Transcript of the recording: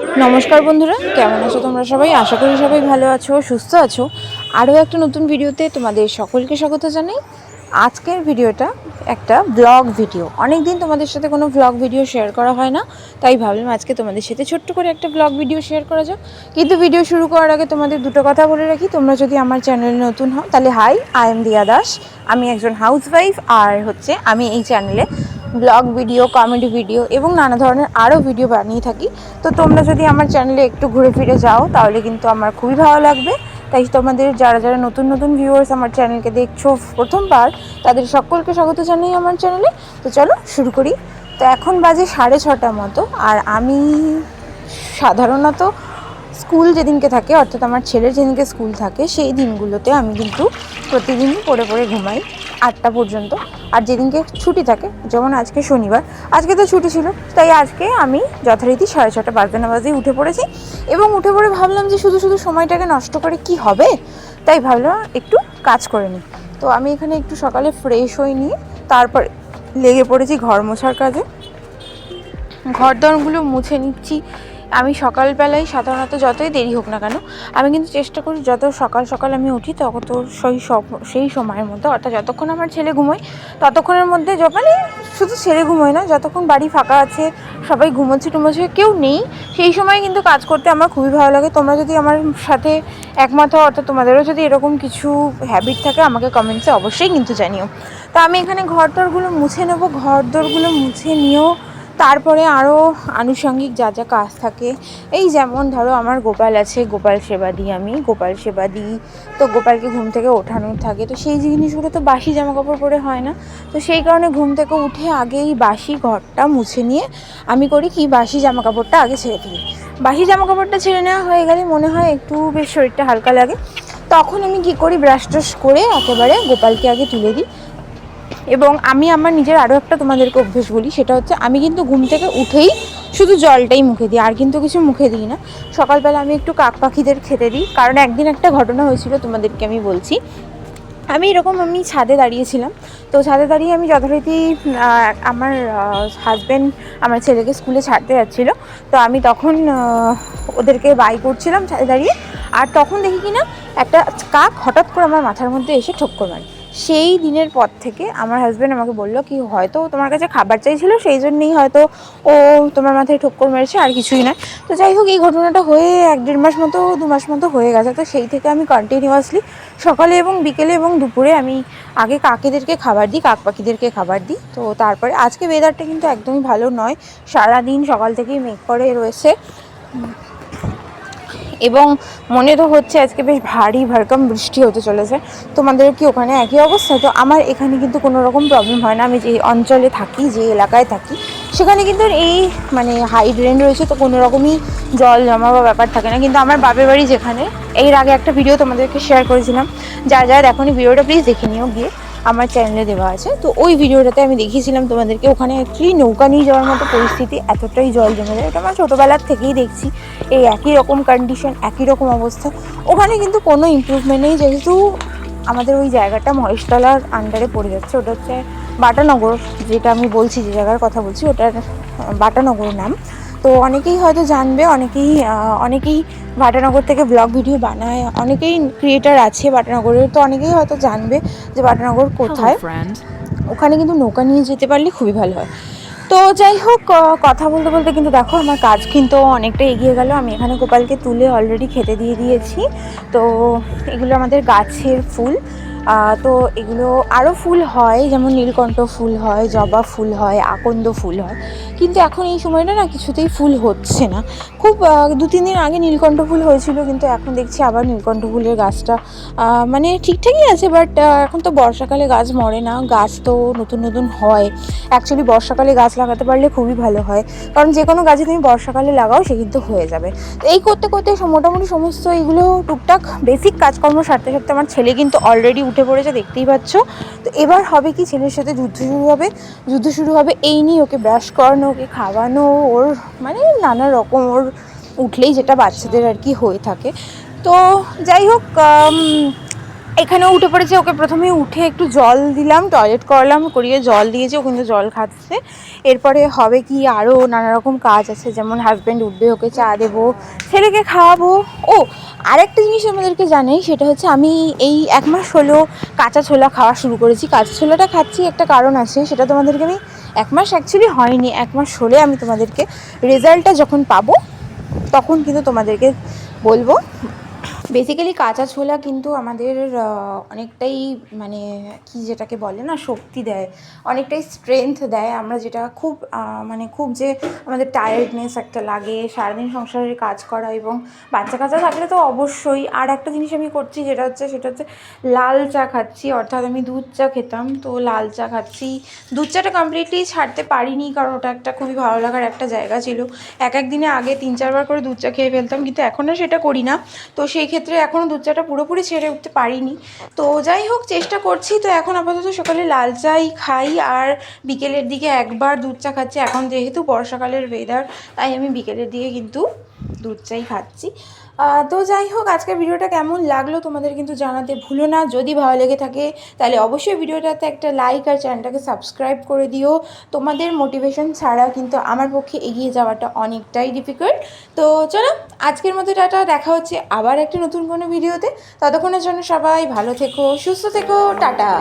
নমস্কার বন্ধুরা, কেমন আছো তোমরা সবাই? আশা করি সবাই ভালো আছো, সুস্থ আছো। আরও একটা নতুন ভিডিওতে তোমাদের সকলকে স্বাগত জানাই। আজকের ভিডিওটা একটা ব্লগ ভিডিও অনেক দিন তোমাদের সাথে কোনো ব্লগ ভিডিও শেয়ার করা হয় না, তাই ভাবলাম আজকে তোমাদের সাথে ছোট্ট করে একটা ব্লগ ভিডিও শেয়ার করা যাক। কিন্তু ভিডিও শুরু করার আগে তোমাদের দুটো কথা বলে রাখি, তোমরা যদি আমার চ্যানেলে নতুন হও, তাহলে হাই আই এম দিয়া দাস আমি একজন হাউসওয়াইফ আর হচ্ছে আমি এই চ্যানেলে ব্লগ ভিডিও কমেডি ভিডিও এবং নানা ধরনের আরও ভিডিও বানিয়ে থাকি। তো তোমরা যদি আমার চ্যানেলে একটু ঘুরে ফিরে যাও, তাহলে কিন্তু আমার খুবই ভালো লাগবে। তাই তোমাদের যারা যারা নতুন নতুন ভিউয়ার্স আমার চ্যানেলকে দেখছ প্রথমবার, তাদের সকলকে স্বাগত জানাই আমার চ্যানেলে তো চলো শুরু করি। তো এখন বাজে সাড়ে ছটা মতো, আর আমি সাধারণত স্কুল যেদিনকে থাকে, অর্থাৎ আমার ছেলের যেদিনকে স্কুল থাকে, সেই দিনগুলোতে আমি কিন্তু প্রতিদিনই পড়ে পড়ে ঘুমাই আটটা পর্যন্ত। আর যেদিনকে ছুটি থাকে, যেমন আজকে শনিবার, আজকে তো ছুটি ছিল, তাই আজকে আমি যথারীতি সাড়ে ছটা বাজতে না বাজতেই উঠে পড়েছি এবং উঠে পড়ে ভাবলাম যে শুধু শুধু সময়টাকে নষ্ট করে কি হবে? তাই ভাবলাম একটু কাজ করে নিই। তো আমি এখানে একটু সকালে ফ্রেশ হয়ে নিয়ে তারপর লেগে পড়েছি ঘর মোছার কাজে। ঘর দরগুলো মুছে নিচ্ছি আমি সকালবেলায় সাধারণত যতই দেরি হোক না কেন, আমি কিন্তু চেষ্টা করি যত সকাল সকাল আমি উঠি তত সেই সেই সময়ের মধ্যে, অর্থাৎ যতক্ষণ আমার ছেলে ঘুমোয়, ততক্ষণের মধ্যে মানে শুধু ছেলে ঘুমোয় না, যতক্ষণ বাড়ি ফাঁকা আছে, সবাই ঘুমোচ্ছে টুমোচ্ছে, কেউ নেই, সেই সময় কিন্তু কাজ করতে আমার খুবই ভালো লাগে। তোমরা যদি আমার সাথে একমত অর্থাৎ তোমাদেরও যদি এরকম কিছু হ্যাবিট থাকে, আমাকে কমেন্টসে অবশ্যই কিন্তু জানিও। তো আমি এখানে ঘর দরগুলো মুছে নেব ঘর দরগুলো মুছে নিয়েও তারপরে আরও আনুষঙ্গিক যা যা কাজ থাকে। এই যেমন ধরো আমার গোপাল আছে, গোপাল সেবা দিই আমি। গোপাল সেবা দিই তো গোপালকে ঘুম থেকে ওঠানোর থাকে। তো সেই জিনিসগুলো তো বাসি জামা কাপড় পরে হয় না। তো সেই কারণে ঘুম থেকে উঠে আগেই বাসি ঘরটা মুছে নিয়ে আমি করি কি, বাসি জামা কাপড়টা আগে ছেড়ে ফেলি। বাসি জামা কাপড়টা ছেড়ে নেওয়া হয়ে গেলে মনে হয় একটু বেশ শরীরটা হালকা লাগে। তখন আমি কি করি ব্রাশ ট্রাশ করে একেবারে গোপালকে আগে তুলে দিই। এবং আমি আমার নিজের আরও একটা তোমাদেরকে অভ্যেস বলি, সেটা হচ্ছে আমি কিন্তু ঘুম থেকে উঠেই শুধু জলটাই মুখে দিই, আর কিন্তু কিছু মুখে দিই না। সকালবেলা আমি একটু কাক পাখিদের খেতে দিই, কারণ একদিন একটা ঘটনা হয়েছিল, তোমাদেরকে আমি বলছি। আমি এরকম আমি ছাদে দাঁড়িয়েছিলাম, তো ছাদে দাঁড়িয়ে আমি যথারীতি আমার হাজব্যান্ড আমার ছেলেকে স্কুলে ছাড়তে যাচ্ছিল। তো আমি তখন ওদেরকে বাই করছিলাম ছাদে দাঁড়িয়ে, আর তখন দেখি কি না একটা কাক হঠাৎ করে আমার মাথার মধ্যে এসে ঠক্কর মারে। সেই দিনের পর থেকে আমার হাজব্যান্ড আমাকে বলল কি, হয়তো তোমার কাছে খাবার চাইছিল, সেই জন্যেই হয়তো ও তোমার মাথায় ঠক্কর মেরেছে, আর কিছুই না তো যাই হোক, এই ঘটনাটা হয়ে এক দেড় মাস মতো, দু মাস মতো হয়ে গেছে। তো সেই থেকে আমি কন্টিনিউয়াসলি সকালে এবং বিকেলে এবং দুপুরে আমি আগে কাকেদেরকে খাবার দিই কাক পাখিদেরকে খাবার দিই। তো তারপরে আজকে ওয়েদারটা কিন্তু একদমই ভালো নয়। সারাদিন সকাল থেকেই মেঘ করে রয়েছে। এবং মনে তো হচ্ছে আজকে বেশ ভারী ভারকম বৃষ্টি হতে চলেছে। তোমাদের কি ওখানে একই অবস্থা? তো আমার এখানে কিন্তু কোনো রকম প্রবলেম হয় না। আমি যে অঞ্চলে থাকি, যে এলাকায় থাকি, সেখানে কিন্তু এই মানে হাই ড্রেন রয়েছে, তো কোনো রকমই জল জমা বা ব্যাপার থাকে না। কিন্তু আমার বাপের বাড়ি যেখানে, এর আগে একটা ভিডিও তোমাদেরকে শেয়ার করেছিলাম। যা যা এখনই ভিডিওটা প্লিজ দেখে নিও গিয়ে। আমার চ্যানেলে দেওয়া আছে। তো ওই ভিডিওটাতে আমি দেখিয়েছিলাম তোমাদেরকে, ওখানে অ্যাকচুয়ালি নৌকা নিয়ে যাওয়ার মতো পরিস্থিতি, এতটাই জল জমে যায়। এটা আমার ছোটোবেলার থেকেই দেখছি। এই একই রকম কন্ডিশন একই রকম অবস্থা। ওখানে কিন্তু কোনো ইম্প্রুভমেন্ট নেই, যেহেতু আমাদের ওই জায়গাটা মহেশতলার আন্ডারে পড়ে যাচ্ছে। ওটা হচ্ছে বাটানগর, যেটা আমি বলছি, যে জায়গার কথা বলছি, ওটার বাটানগর নাম। তো অনেকেই হয়তো জানবে অনেকেই অনেকেই বাটানগর থেকে ব্লগ ভিডিও বানায় অনেকেই ক্রিয়েটার আছে বাটানগরের তো অনেকেই হয়তো জানবে যে বাটানগর কোথায়। ওখানে কিন্তু নৌকা নিয়ে যেতে পারলে খুবই ভালো হয়। তো যাই হোক কথা বলতে বলতে কিন্তু দেখো আমার কাজ কিন্তু অনেকটা এগিয়ে গেল। আমি এখানে গোপালকে তুলে অলরেডি খেতে দিয়ে দিয়েছি। তো এগুলো আমাদের গাছের ফুল। তো এগুলো আরও ফুল হয়, যেমন নীলকণ্ঠ ফুল হয়, জবা ফুল হয়, আকন্দ ফুল হয়। কিন্তু এখন এই সময়টা না কিছুতেই ফুল হচ্ছে না। খুব দু, তিন দিন আগে নীলকণ্ঠ ফুল হয়েছিল, কিন্তু এখন দেখছি আবার নীলকণ্ঠ ফুলের গাছটা মানে ঠিকঠাকই আছে, বাট এখন তো বর্ষাকালে গাছ মরে না, গাছ তো নতুন নতুন হয়। অ্যাকচুয়ালি বর্ষাকালে গাছ লাগাতে পারলে খুবই ভালো হয়, কারণ যে কোনো গাছে তুমি বর্ষাকালে লাগাও, সে কিন্তু হয়ে যাবে। তো এই করতে করতে মোটামুটি সমস্ত এইগুলো টুকটাক বেসিক কাজকর্ম সারতে সারতে আমার ছেলে কিন্তু অলরেডি উঠে পড়েছে, দেখতেই পাচ্ছ। তো এবার হবে কি, ছেলের সাথে যুদ্ধ শুরু হবে। যুদ্ধ শুরু হবে, এই নিয়ে ওকে ব্রাশ করানো, ওকে খাওয়ানো, ওর মানে নানা রকম, ওর উঠলেই যেটা বাচ্চাদের আর কি হয়ে থাকে। তো যাই হোক আম, এখানেও উঠে পড়েছে। ওকে প্রথমে উঠে একটু জল দিলাম টয়লেট করলাম করিয়ে জল দিয়েছে ও কিন্তু জল খাচ্ছে। এরপরে হবে কি আরও নানা রকম কাজ আছে যেমন হাজব্যান্ড উঠবে ওকে চা দেবো ছেলেকে খাওয়াবো। ও আরেকটা জিনিস আমাদেরকে জানাই সেটা হচ্ছে আমি এই এক মাস হলো কাঁচা ছোলা খাওয়া শুরু করেছি। কাঁচা ছোলাটা খাচ্ছি একটা কারণ আছে সেটা তোমাদেরকে আমি এক মাস অ্যাকচুয়ালি হয়নি এক মাস হলে আমি তোমাদেরকে রেজাল্টটা যখন পাবো তখন কিন্তু তোমাদেরকে বলব। বেসিক্যালি কাঁচা ছোলা কিন্তু আমাদের অনেকটাই মানে কি যেটাকে বলে না, শক্তি দেয়, অনেকটাই স্ট্রেংথ দেয়। আমরা যেটা খুব মানে খুব যে আমাদের টায়ার্ডনেস একটা লাগে, সারাদিন সংসারের কাজ করা এবং বাচ্চা কাচ্চা থাকলে তো অবশ্যই। আর একটা জিনিস আমি করছি যেটা হচ্ছে, সেটা হচ্ছে লাল চা খাচ্ছি। অর্থাৎ আমি দুধ চা খেতাম, তো লাল চা খাচ্ছি। দুধ চাটা কমপ্লিটলি ছাড়তে পারিনি, কারণ ওটা একটা খুবই ভালো লাগার একটা জায়গা ছিল। এক এক দিনে আগে তিন চারবার করে দুধ চা খেয়ে ফেলতাম, কিন্তু এখন আর সেটা করি না। তো সেই এখনও দুধ চাটা পুরোপুরি ছেড়ে উঠতে পারিনি। তো যাই হোক, চেষ্টা করছি। তো এখন আপাতত সকালে লাল চাই খাই আর বিকেলের দিকে একবার দুধ চা খাচ্ছি। এখন যেহেতু বর্ষাকালের ওয়েদার তাই আমি বিকেলের দিকে কিন্তু দুধ চাই খাচ্ছি। তো যাই হোক, আজকের ভিডিওটা কেমন লাগল তোমাদের কিন্তু জানাতে ভুলো না। যদি ভালো লেগে থাকে, তাহলে অবশ্যই ভিডিওটাতে একটা লাইক আর চ্যানেলটাকে সাবস্ক্রাইব করে দিও। তোমাদের মোটিভেশন ছাড়া কিন্তু আমার পক্ষে এগিয়ে যাওয়াটা অনেকটাই ডিফিকাল্ট তো চলো, আজকের মতো টাটা, দেখা হচ্ছে আবার একটা নতুন কোনো ভিডিওতে। ততক্ষণের জন্য সবাই ভালো থেকো, সুস্থ থেকো, টাটা।